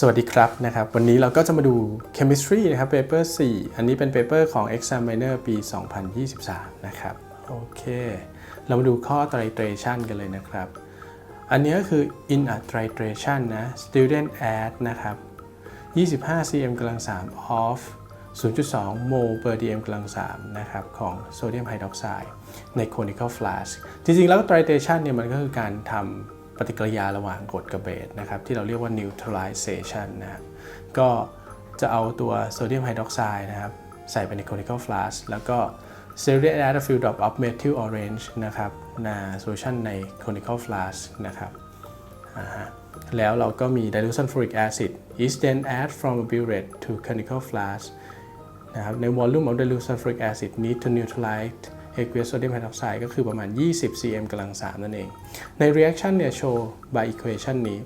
สวัสดีครับนะครับ วันนี้เราก็จะมาดู chemistry นะครับ paper 4 อันนี้เป็น paper ของ examiner ปี 2023 นะครับ โอเค เรามาดูข้อ titration กันเลยนะครับ อันนี้ก็คือ in a titration นะ student add นะครับ 25 cm กำลัง 3 of 0.2 mol per dm กำลัง 3 นะครับ ของโซเดียมไฮดรอกไซด์ใน conical flask จริงๆ แล้ว titration เนี่ยมันก็คือการทำ ปฏิกิริยาระหว่างกรดกับเบสนะครับที่เราเรียกว่า neutralization นะครับก็จะเอาตัวโซเดียมไฮดรอกไซด์นะครับใส่ไปใน conical flask แล้วก็ steroid add a few drop of methyl orange นะครับใน solution ใน conical flask นะครับแล้วเราก็มี dilution fluoric acid is then add from a burette to conical flask นะครับใน volume of dilution fluoric acid need to neutralize aqueous sodium hydroxide ก็คือประมาณ 20 cm กำลัง 3 นั่นเอง ใน reaction เนี่ย show by equation นี้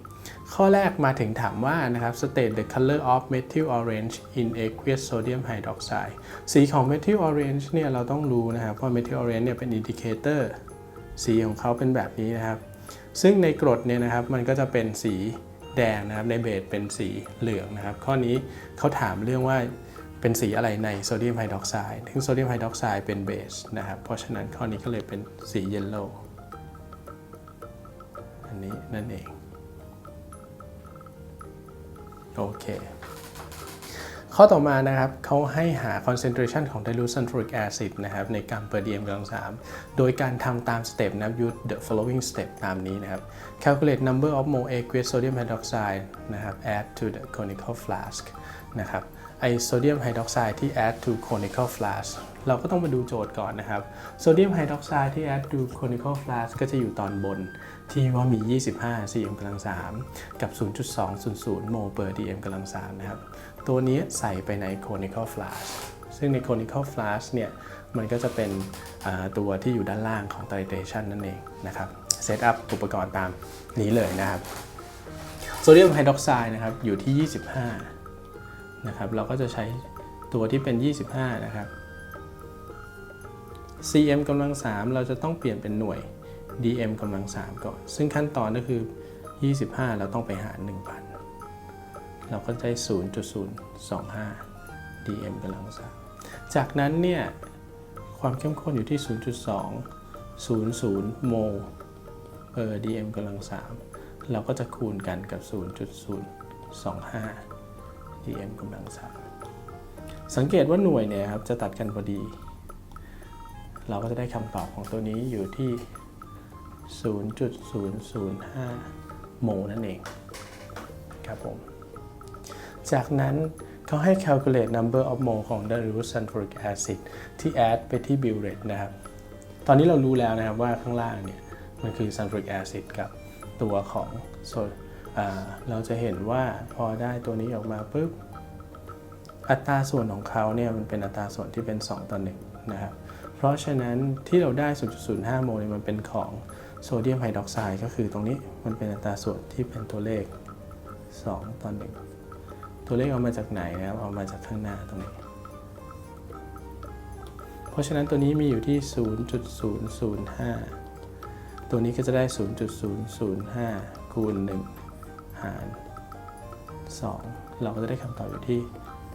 ข้อแรกมาถึงถามว่านะครับ state the color of methyl orange in aqueous sodium hydroxide สีของ methyl orange เนี่ยเราต้องรู้นะครับว่า methyl orange เนี่ยเป็น indicator สีของเขาเป็นแบบนี้นะครับ ซึ่งในกรดเนี่ยนะครับมันก็จะเป็นสีแดงนะครับในเบสเป็นสีเหลืองนะครับ ข้อนี้เขาถามเรื่องว่า เป็นสีอะไรในโซเดียมไฮดรอกไซด์ซึ่งโซเดียมไฮดรอกไซด์เป็นเบสนะครับ เพราะฉะนั้นข้อนี้ก็เลยเป็นสีเยลโล่อันนี้นั่นเอง โอเค ข้อต่อมานะครับเขาให้หา concentration ของ dilute sulfuric acid นะครับ ในกรัม per dm กำลัง3โดยการทำตามสเต็ปนะครับ use the following step ตามนี้นะครับ calculate number of mole aqueous sodium hydroxide นะครับ add to the conical flask นะครับ ไอโซเดียมไฮดรอกไซด์ที่ add to conical flask เราก็ต้องมาดูโจทย์ก่อนนะครับโซเดียมไฮดรอกไซด์ที่ add to conical flask ก็จะอยู่ตอนบนที่ว่ามี 25 cm กำลัง3กับ 0.200 โมล per dm กำลัง3นะครับ ตัวนี้ใส่ไปใน conical flask ซึ่งใน conical flask เนี่ย มันก็จะเป็นตัวที่อยู่ด้านล่างของ titration นั่นเองนะครับเซตอัพอุปกรณ์ตามนี้เลยนะครับโซเดียมไฮดรอกไซด์นะครับอยู่ที่ 25 นะครับ เราก็จะใช้ตัวที่เป็น 25 นะครับ cm กำลัง 3 เราจะต้องเปลี่ยนเป็นหน่วย dm กำลัง 3 ก่อน ซึ่งขั้นตอนก็คือ 25 เราต้องไปหาร 1,000 เราก็ได้0.025 dm กำลัง 3 จากนั้นเนี่ย ความเข้มข้นอยู่ที่ 0.200 โมล per dm กำลัง 3 เราก็จะคูณกันกับ 0.025 dm กำลัง3สังเกตว่าหน่วยเนี่ยครับจะตัดกันพอดี เราก็จะได้คำตอบของตัวนี้อยู่ที่ 0.005 โมลนั่นเองครับผม จากนั้นเขาให้ calculate number of mole ของ dilute sulfuric acid ที่ add ไปที่ burette นะครับ ตอนนี้เรารู้แล้วนะครับว่าข้างล่างเนี่ย มันคือ sulfuric acid กับตัวของโซ่ เราจะเห็นว่าพอได้ตัวนี้ออกมาปุ๊บอัตราส่วนของเขาเนี่ยมันเป็นอัตราส่วนที่เป็น 2 ต่อ1นะครับเพราะฉะนั้นที่เราได้ 0.05 โมลเนี่ยมันเป็นของโซเดียมไฮดรอกไซด์ก็คือตรงนี้มันเป็นอัตราส่วนที่เป็นตัวเลข 2 ต่อ1ตัวเลขเอามาจากไหนนะครับเอามาจากข้างหน้าตรงนี้ เพราะฉะนั้นตัวนี้มีอยู่ที่ 0.005 ตัวนี้ก็จะได้ 0.005คูณ1 หาร 2 เราก็จะได้คำตอบอยู่ที่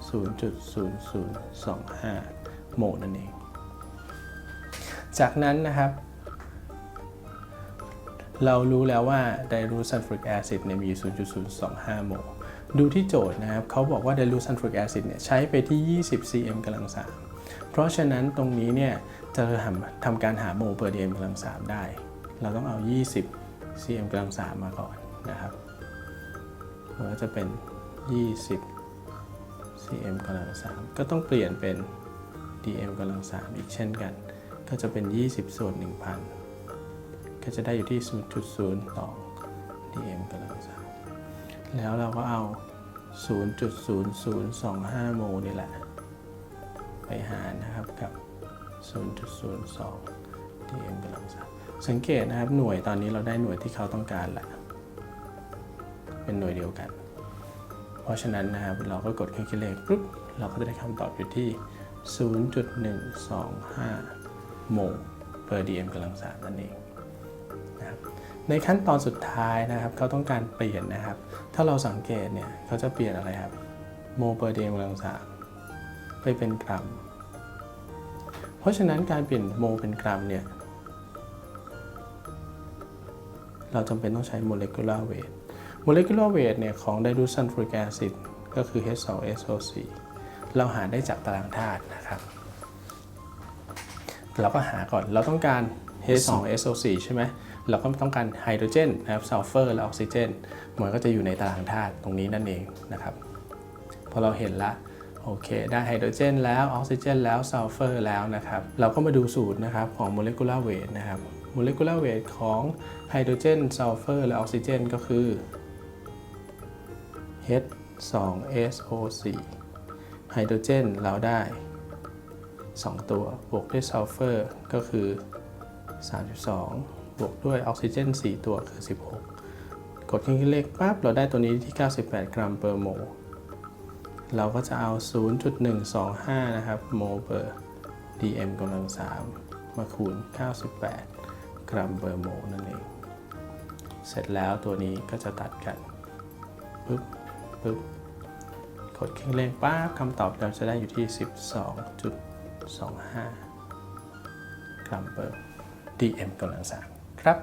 0.0025 โมลนั่นเอง จากนั้นนะครับ เรารู้แล้วว่า dilute sulfuric acid เนี่ยมี 0.025 โมล ดูที่โจทย์นะครับ เขาบอกว่า dilute sulfuric acid เนี่ยใช้ไปที่ 20 cm กำลัง3เพราะฉะนั้นตรงนี้เนี่ยจะทำทำการหาโมล per dm กำลัง3ได้ เราต้องเอา 20 cm กำลัง3มาก่อนนะครับ มันก็จะเป็น 20 cm กำลัง3ก็ต้องเปลี่ยนเป็น dm กำลัง3อีกเช่นกัน ก็จะเป็น 20 ส่วน 1,000 ก็จะได้อยู่ที่ 0.02 dm กำลัง3แล้วเราก็เอา 0.0025 โมนี่แหละ ไปหารนะครับกับ 0.02 dm กำลัง3สังเกตนะครับหน่วยตอนนี้เราได้หน่วยที่เขาต้องการและ เป็นหน่วยเดียวกัน เพราะฉะนั้นนะครับเราก็กดเครื่องคิดเลขปุ๊บเราก็จะได้คำตอบอยู่ที่ 0.125 โมล per dm กำลัง3นั่นเองนะครับในขั้นตอนสุดท้ายนะครับ เขาต้องการเปลี่ยนนะครับ ถ้าเราสังเกตเนี่ยเขาจะเปลี่ยนอะไรครับโมเปอร์เดมกำลังสามไปเป็นกรัม เพราะฉะนั้นการเปลี่ยนโมเป็นกรัมเนี่ย เราจำเป็นต้องใช้ molecular weight molecular weight เนี่ยของ dilute sulfuric acid ก็คือ H2SO4 เราหาได้จากตารางธาตุนะครับ เราก็หาก่อนเราต้องการ H2SO4 ใช่ไหมเราก็ต้องการไฮโดรเจนนะครับซัลเฟอร์และออกซิเจนมันก็จะอยู่ในตารางธาตุตรงนี้นั่นเองนะครับ พอเราเห็นละโอเค ได้ไฮโดรเจนแล้วออกซิเจนแล้วซัลเฟอร์แล้วนะครับ เราก็มาดูสูตรนะครับของ molecular weight นะครับ molecular weight ของไฮโดรเจนซัลเฟอร์และออกซิเจนก็คือ H2SO4 ไฮโดรเจนเราได้ 2 ตัว บวกด้วยซัลเฟอร์ก็คือ 32 บวกด้วยออกซิเจน 4 ตัวคือ 16 กดเครื่องคิดเลขปั๊บ เราได้ตัวนี้ที่ 98 กรัมเปอร์โมลเราก็จะเอา 0.125 นะครับ โมลเปอร์ dm กำลัง 3 มาคูณ 98 กรัมเปอร์โมลนั่นเอง เสร็จแล้วตัวนี้ก็จะตัดกันปึ๊บ ปึ๊บกดเครื่องเลขปั๊บคำตอบเราจะได้อยู่ที่ 12.25 กรัมเปอร์ dm กำลังสามครับ